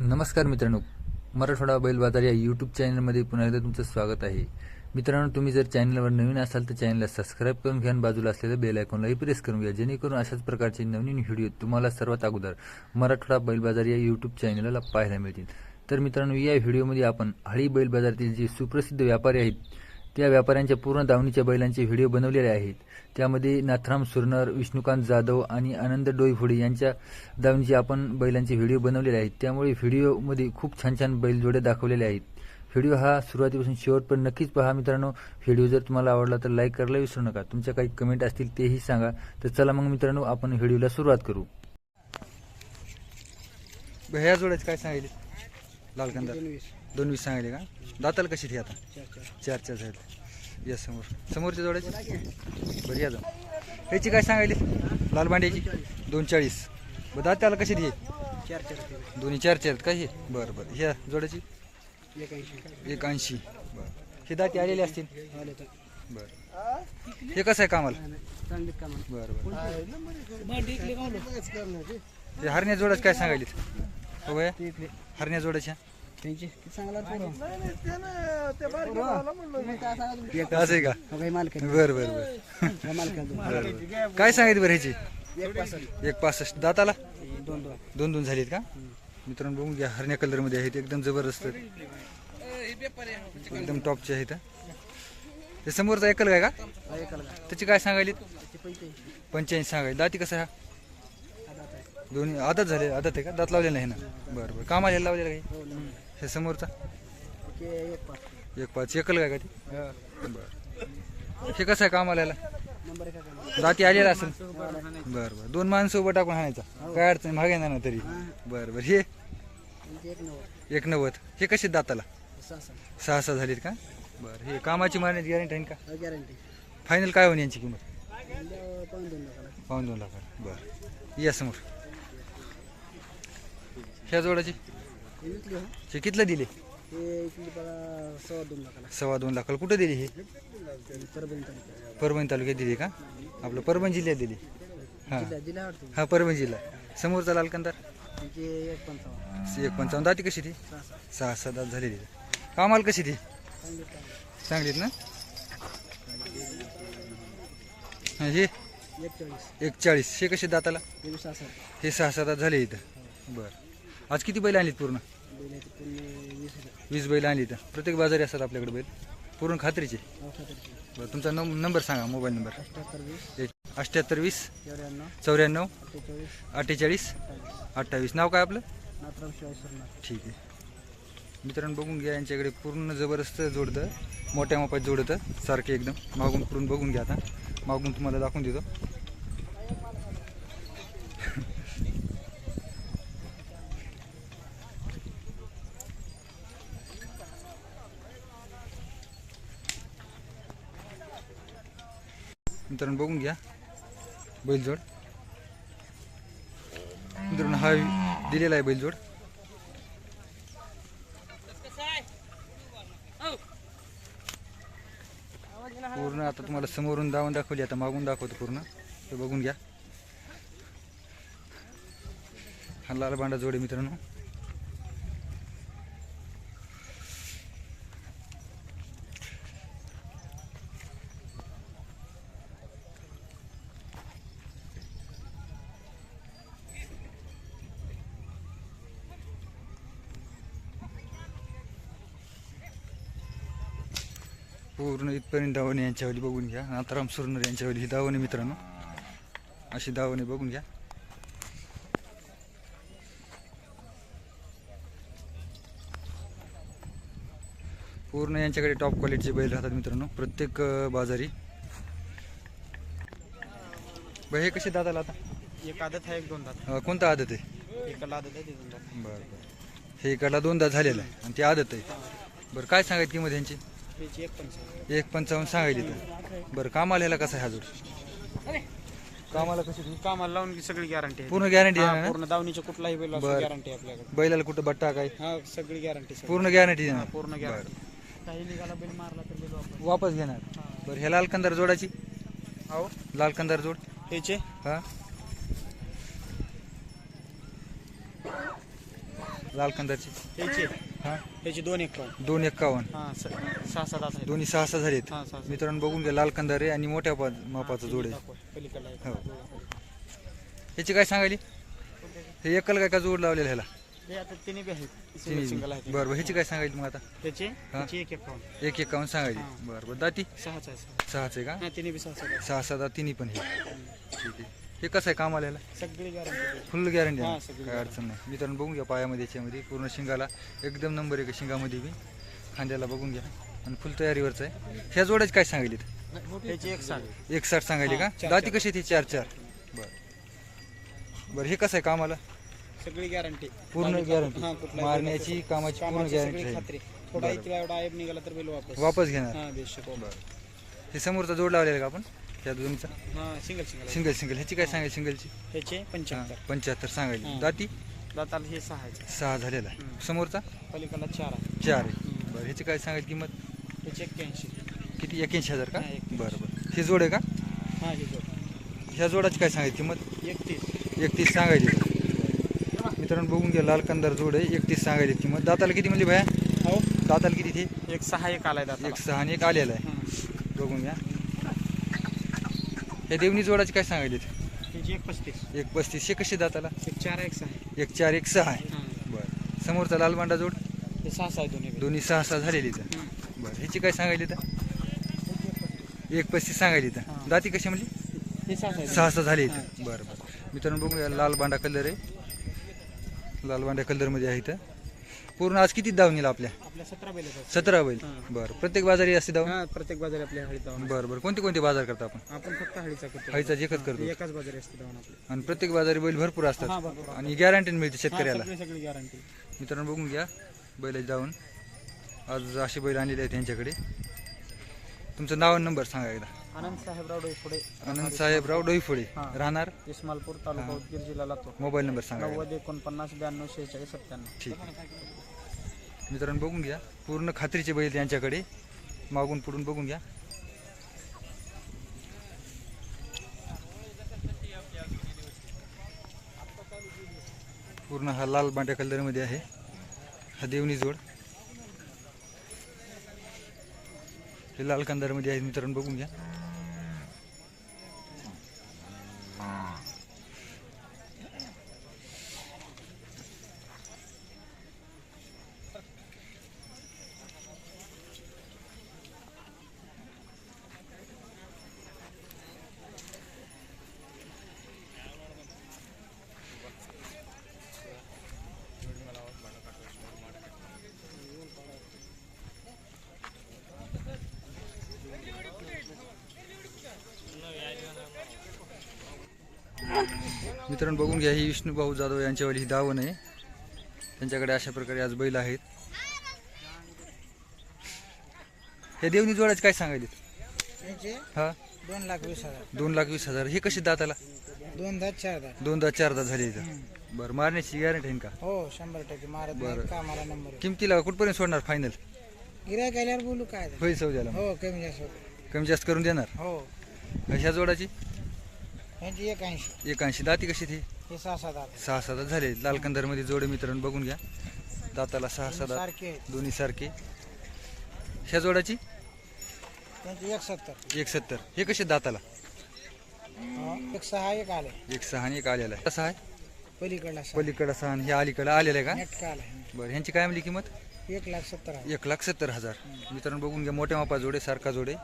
नमस्कार मित्रांनो. मराठवाडा बैल बाजार या यूट्यूब चॅनलमध्ये पुन्हा एकदा तुमचं स्वागत आहे. मित्रांनो तुम्ही जर चॅनलवर नवीन असाल तर चॅनलला सबस्क्राईब करून घ्या आणि बाजूला असलेलं बेल आयकॉनलाही प्रेस करून घ्या जेणेकरून अशाच प्रकारचे नवीन व्हिडिओ तुम्हाला सर्वात अगोदर मराठवाडा बैल बाजार या यूट्यूब चॅनलला पाहायला मिळतील. तर मित्रांनो या व्हिडिओमध्ये आपण हळी बैल बाजारातील जे सुप्रसिद्ध व्यापारी आहेत त्या व्यापाऱ्यांच्या पूर्ण दावणीच्या बैलांचे व्हिडिओ बनवलेले आहेत. त्यामध्ये नाथराम सुरनर विष्णुकांत जाधव आणि आनंद डोईफुडे यांच्या दावणीचे आपण बैलांचे व्हिडिओ बनवलेले आहेत. त्यामुळे व्हिडिओमध्ये खूप छान छान बैलजोड्या दाखवलेले आहेत. व्हिडिओ हा सुरुवातीपासून शेवटपर्यंत नक्कीच पहा मित्रांनो. व्हिडिओ जर तुम्हाला आवडला तर लाईक करायला विसरू नका. तुमच्या काही कमेंट असतील तेही सांगा. तर चला मग मित्रांनो आपण व्हिडिओला सुरुवात करू. ह्या जोड्याचे काय सांगितले? लालकंदा दोन वीस. सांगितले का? दाताला कशी ती आता? चार चार. आहेत. या समोर. समोरच्या जोड्याची? बरं या ह्याची काय सांगायली? लाल भांड्याची? दोन चाळीस बरं दात्याला कशी ती चार चार दोन्ही चार चार आहेत का हे? बरं बरं. ह्या जोड्याची? एक ऐंशी बरं. हे दाती आलेले असतील? बरं. हे कसं आहे कामाला? बरं बरं. हे हरण्या जोड्याच काय सांगायली हो बया हरण्या जोड्याच्या. त्यांची. चांगला एक असं आहे का? बरं बरं बरं. काय सांगायची बरं ह्याची? एक पासष्ट. एक पासष्ट. दाताला? दोन दोन. दोन दोन झालीत का? मित्रांनो बघून घ्या. हरण्या कलरमध्ये आहेत. एकदम जबरदस्त. एकदम टॉपचे आहेत ते समोरचा एकल काय का? त्याची काय सांगायली पंच्याऐंशी सांगायली दाती कसं हा? दोन्ही आदत झाले आदत आहे का? दात लावलेलं नाही ना? बरं बरं. कामाला लावलेलं काही हो? हे समोरचा? एक पाच. एक पाच. एकल काय का ते बरं. हे कसं आहे कामाला याला नंबर एक आहे दाती आलेला असेल. बरं बरं. दोन माणसं उभं टाकून हाणायचा काय अडचण मागे येणार ना तरी बरं बरं. हे? एक नव्वद. हे कसे दाताला? सहा सहा. झालीत का? बरं. हे कामाची मारण्याची गॅरंटी आहे का? गॅरंटी फायनल काय होईल यांची किंमत? पाऊन दोन लाख बरं. या समोर. ह्या जोडाची? हे विकली हो हे कितलं दिले? हे बघा सव्वा दोन लाखाला. सव्वा दोन लाखाला कुठं दिली हे? परभणी तालुक्यात परभणी तालुक्यात दिली का? आपलं परभणी जिल्ह्यात दिली. हां. जिल्हा जिल्हा वाटतो हा परभणी जिल्हा. समोरचा लालकंदार त्यांची एक पंचावन्न एक पंचावन्न दाती कशी ती? सहा सहा सहा सात दात झालेली. कामाला कशी ती? चांगली चांगली चांगलीत ना? हा, हे? एक चाळीस एक चाळीस हे कसे दाताला? हे सहा सात. हे सहा दात झाले इथं. बरं. आज किती बैल आणलीत पूर्ण? पूर्ण वीस बैल आणली तर प्रत्येक बाजारी असतात आपल्याकडे बैल. पूर्ण खात्रीचे? बरं तुमचा नम नंबर सांगा मोबाईल नंबर. अठ्ठ्याहत्तर वीस एक अठ्ठ्याहत्तर वीस चौऱ्याण्णव अठ्ठेचाळीस अठ्ठावीस. नाव काय आपलं? ठीक आहे. मित्रांनो बघून घ्या यांच्याकडे पूर्ण जबरदस्त जोडतं. मोठ्या मापात जोडतं सारखे एकदम. मागून पुरून बघून घ्या आता. मागून तुम्हाला दाखवून देतो. मित्रांनो बघून घ्या. बैलजोड. मित्रांनो हा दिलेला आहे बैलजोड. पूर्ण आता तुम्हाला समोरून दावून दाखवली आता मागून दाखवतो पूर्ण. ते बघून घ्या. हा लाल बांडा जोडे मित्रांनो. पूर्ण इथपर्यंत दावणे यांच्यावली बघून घ्या. नाथराम सुरनर यांच्यावली ही दावणे मित्रांनो. अशी दावणे बघून घ्या. पूर्ण यांच्याकडे टॉप क्वालिटीचे बैल राहतात मित्रांनो. प्रत्येक बाजारी. हे कसे दादाला आता? एक आदत आहे एक दोन दात कोणता आदत आहे? एकाला आदत आहे ते दोन दात बरं बरं. हे इकडला दोनदा झालेलं आहे आणि ते आदत आहे. बरं काय सांगायची किंमत यांची? त्याची एक पंचावन्न. एक पंचावन्न सांगायली तर बरं कामाला कसं आहे हजूर कामाला कशी ती? कामाला लावून की सगळी गॅरंटी पूर्ण गॅरंटी हा, आहे ना? पूर्ण दावणीच्या कुठलाही बैल बरं. गॅरंटी आहे आपल्याकडे. बैलाला कुठं बट्टा काय? हा सगळी गॅरंटी पूर्ण गॅरंटी देणार पूर्ण गॅरंटी काही निघाला बैल मारला तर बैल वापस. वापस घेणार. बरं ह्या लाल कंदार जोडाची? हो लाल कंदार जोड? त्याचे हा. लाल कंदारची? ह्याची. हां? ह्याची दोन एकावन्न. दोन एक्कावन्न हां स- सहा सात आठ आहेत. दोन्ही सहा सहा झालेत. हां सहा. मित्रांनो बघून घ्या लाल कंदार आणि मोठ्या पा- मापाचा जोड. आहे दाखवा, पलीकडला. हो. ह्याची काय सांगायली? हे एकल काय का जोड लावलेलं ह्याला? हे आता तिन्ही बी आहेत. सिंगल सिंगल तिन्ही आहेत. बरं बरं ह्याची काय सांगायली मग आता? त्याचे त्याची एक एकावन्न. एक एकावन्न सांगायली. हां. बरं बरं. दाती? सहाच आहे सहा. सहाच आहे का? हां तिन्ही बी सहा सात आहेत. सहा सात तिन्ही पण हे ठीक आहे. हे कसं आहे कामाला ह्याला सगळी गॅरंटी फुल गॅरंटी हां, सगळी काय अडचण नाही. मित्रांनो बघून घ्या पायामध्ये याच्यामध्ये. पूर्ण शिंगाला एकदम नंबर एक आहे शिंगामध्ये बी. खांद्याला बघून घ्या. आणि फुल तयारीवरच आहे. ह्या जोड्याची काय सांगितलीत त्याची एक साठ एक साठ सांगायली का? चार- दाती. कशी ती चार चार. बरं. बरं हे कसं आहे कामाला? सगळी गॅरंटी पूर्ण गॅरंटी मारण्याची कामाची पूर्ण गॅरंटी थोडा इथला एवढा आयब निघाला तर बैल वापस. वापस घेणार. हां बेशक. हे समोरचा जोड लावलेला का आपण? त्या दोन्हीचा हां सिंगल सिंगल सिंगल सिंगल ह्याची काय सांगायची सिंगलची ह्याचे पंच्याहत्तर. पंच्याहत्तर सांगायची. दाती? दाताला हे सहा आहे सहा झालेला आहे. समोरचा? पलीकडला चार आहे. चार आहे. बरं ह्याची काय सांगायची किंमत? ह्याचे एक्क्याऐंशी. किती? एक्याऐंशी हजार का? हां, एक्क्याऐंशी. बरं बरं. हे जोड आहे का? हां हे जोड. ह्या जोडाची काय सांगायची किंमत? एकतीस. एकतीस सांगायची. मित्रांनो बघून घ्या लाल कंदार जोड आहे. एकतीस सांगायची किंमत. दाताला किती म्हणली भया? हो. दाताला किती ते? एक सहा एक आलाय दाताला. एक सहा आणि एक आलेला आहे. बघून घ्या. ह्या देवणी जोडाची काय सांगायची ह्याची एक पस्तीस. एक पस्तीस. हे कशी दाताला? एक चार एक सहा. एक चार एक सहा आहे. हां. बरं. समोरचा लाल बांडा जोड? हे सहा सहा आहे दोन्ही बी. दोन्ही सहा सहा झालेली तर. बरं. ह्याची काय सांगायली तर एक पस्तीस. सांगायली तर हां. दाती कशी म्हणली? हे सहा सहा आहे सहा सहा झाली. इथं बरं बरं. मित्रांनो बघूया लाल बांडा कलर आहे. लाल बांडा कलरमध्ये आहे इथं. पूर्ण आज किती दावणीला आपल्या? आपल्या सतरा बैल सतरा बैल. बरं. प्रत्येक बाजारी असते दावून हां प्रत्येक बाजारी आपल्या हळीत धावून बरं बरं. कोणते कोणते बाजार करता आपण? आपण फक्त हळीचा करतो. हळीचा एकच करतो. एकाच बाजारी असते धावून आपली. आणि प्रत्येक बाजारी बैल भरपूर हां असतात आणि गॅरंटी मिळते शेतकऱ्याला. सगळी गॅरंटी मित्रांनो बघून घ्या. बैल जाऊन आज असे बैल आणलेले आहेत त्यांच्याकडे तुमचं नाव आणि नंबर सांगा एकदा. आनंद साहेबराव डोईफोडे. आनंद साहेबराव डोईफोडे. राहणार? इस्मालपूर तालुका उदगीर जिल्हा लातूर. मोबाईल नंबर सांगा. नव्वद एकोणपन्नास ब्याण्णव शेहेचाळीस सत्त्याण्णव. ठीक मित्रांनो बघून घ्या. पूर्ण खात्रीचे बैल यांच्याकडे. मागून पुढून बघून घ्या. पूर्ण हा लाल बांड्या कलरमध्ये आहे. हा देवणी जोड. हे लाल कंदारमध्ये आहे मित्रांनो बघून घ्या. मित्रांनो बघून घ्या ही विष्णूभाऊ जाधव यांच्यावाली ही दावण आहे. त्यांच्याकडे अशा प्रकारे आज बैल आहेत. हे देवणी जोडाचे काय सांगायले हा? दोन लाख वीस हजार. दोन लाख वीस हजार. हे कशी दाताला? दोन दहा चार दहा दोन दहा चार दहा झाले इथं. बरं मारण्याची गॅरंटी आहे का? हो शंभर टक्के. मारत बरं. कामाला नंबर? किमतीला कुठपर्यंत सोडणार फायनल गिरायक आल्यावर बोलू काय. होईल सौद्याला. हो कमी जास्त. कमी जास्त करून देणार? हो. ह्या जोडाची? यांची एक ऐंशी एकाऐंशी. दाती कशी ती? हे सहा सात आठ सहा सात झाले. लाल कंदारमध्ये जोडे मित्रांनो बघून घ्या. दाताला सहा सात सारखे आहेत. दोन्ही सारखे. ह्या जोडाची त्यांची एक सत्तर एक सत्तर हे कसे दाताला? एक सहा एक आले. एक सहा आणि एक आलेला आहे. कसा आहे? पलीकडला सहा. पलीकडं सहा आणि हे अलीकडं आलेलं आहे का? नेटका आला बरं ह्यांची काय म्हणली किंमत? एक लाख सत्तर हजार. एक लाख सत्तर हजार. मित्रांनो बघून घ्या. मोठ्या मापा जोडे सारखा जोडे.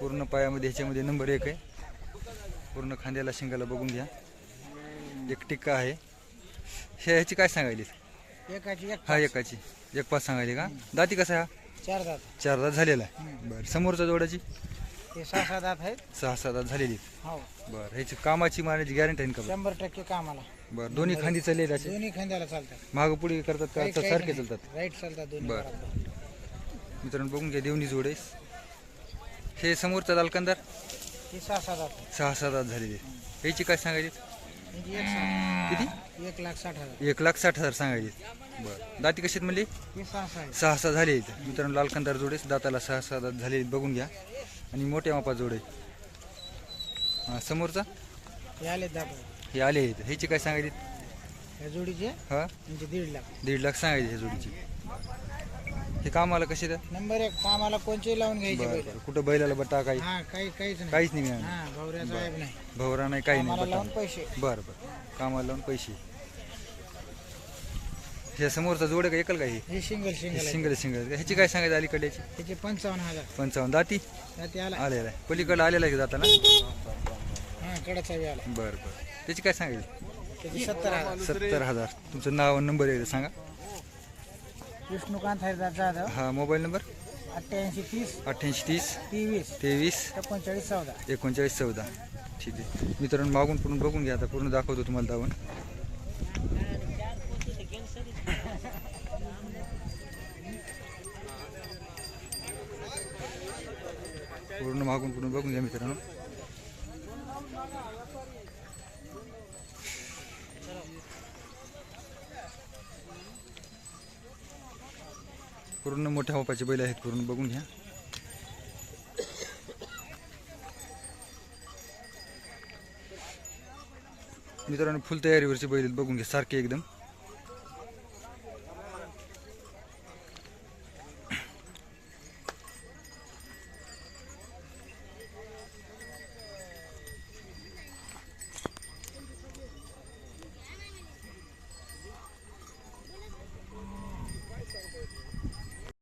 पूर्ण पायामध्ये ह्याच्यामध्ये नंबर एक आहे. पूर्ण खांद्याला शिंगाला बघून घ्या. एक टिक्का आहे. हे ह्याची काय सांगायली एकाची एक हा एकाची. एक पाच सांगायली का? दाती कसा आहे हा? चार दात. चार दात झालेला आहे. बरं समोरचा जोडाची हे सहा सात दात आहेत. सहा सात दात झालेली हो. बरं ह्याची कामाची मारण्याची गॅरंटी आहे का? शंभर टक्के कामाला. बरं दोन्ही खांदी चालले दोन्ही खांद्याला चालतात. मागं पुढे करतात का? सारखे. चालतात. राईट चालतात दोन्ही बरं. बरोबर. मित्रांनो बघून घ्या देवणी जोडे. हे समोरचा लाल हे सहा सात दात आहेत. सहा सात दात झालेली ह्याची काय सांगायची? यांची एक साठ किती? एक लाख साठ हजार. एक लाख साठ हजार सांगायची. बरं. दाती कशीत म्हणली? हे सहा सहा आहेत. सहा सहा झाले इथं. मित्रांनो लाल कंदार जोडेस दाताला सहा सहा दात झाले. बघून घ्या. आणि मोठ्या मापा जोडे हा समोरचा? हे आले हे इथं ह्याची काय सांगायची? या जोडीचे? हा? म्हणजे दीड लाख. दीड लाख सांगायचे ह्या जोडीची. हे कामाला कसे द्या नंबर एक कामाला कोणचे लावून घ्यायचे बरं बैल बरं कुठं बैलाला बट्टा काही? हा काही काहीच नाही. काहीच नाही मिळालं हा भवरा नाही काही नाही कामाला लावून पैसे. बरं बरं. कामाला लावून पैसे. ह्या समोरचा जोड का? एकल काही हे? Single single single single. ह्याची काय सांगायचं अलीकडल्याची त्याचे पंचावन्न हजार. पंचावन्न. दाती? त्यात आला. आलेला आहे पलीकडला आलेला आहे का जाताना हा कडाचा बी आला. बरं बरं. त्याची काय सांगायची? त्याचे सत्तर हजार. सत्तर हजार. तुमचं नाव आणि नंबर एकदा सांगा. विष्णुकांत हरिदास जाधव. हा मोबाईल नंबर? अठ्ठ्याऐंशी तीस. अठ्ठ्याऐंशी तीस. तेवीस. तेवीस. एकोणचाळीस चौदा. एकोणचाळीस चौदा. ठीक आहे. मित्रांनो मागून पूर्ण बघून घ्या. आता पूर्ण दाखवतो तुम्हाला धावून पूर्ण मागून पूर्ण बघून घ्या मित्रांनो. पूर्ण मोठ्या होपाचे बैल आहेत पूर्ण बघून घ्या. मित्रांनो फुल तयारीवरचे बैल बघून घ्या सारखे एकदम.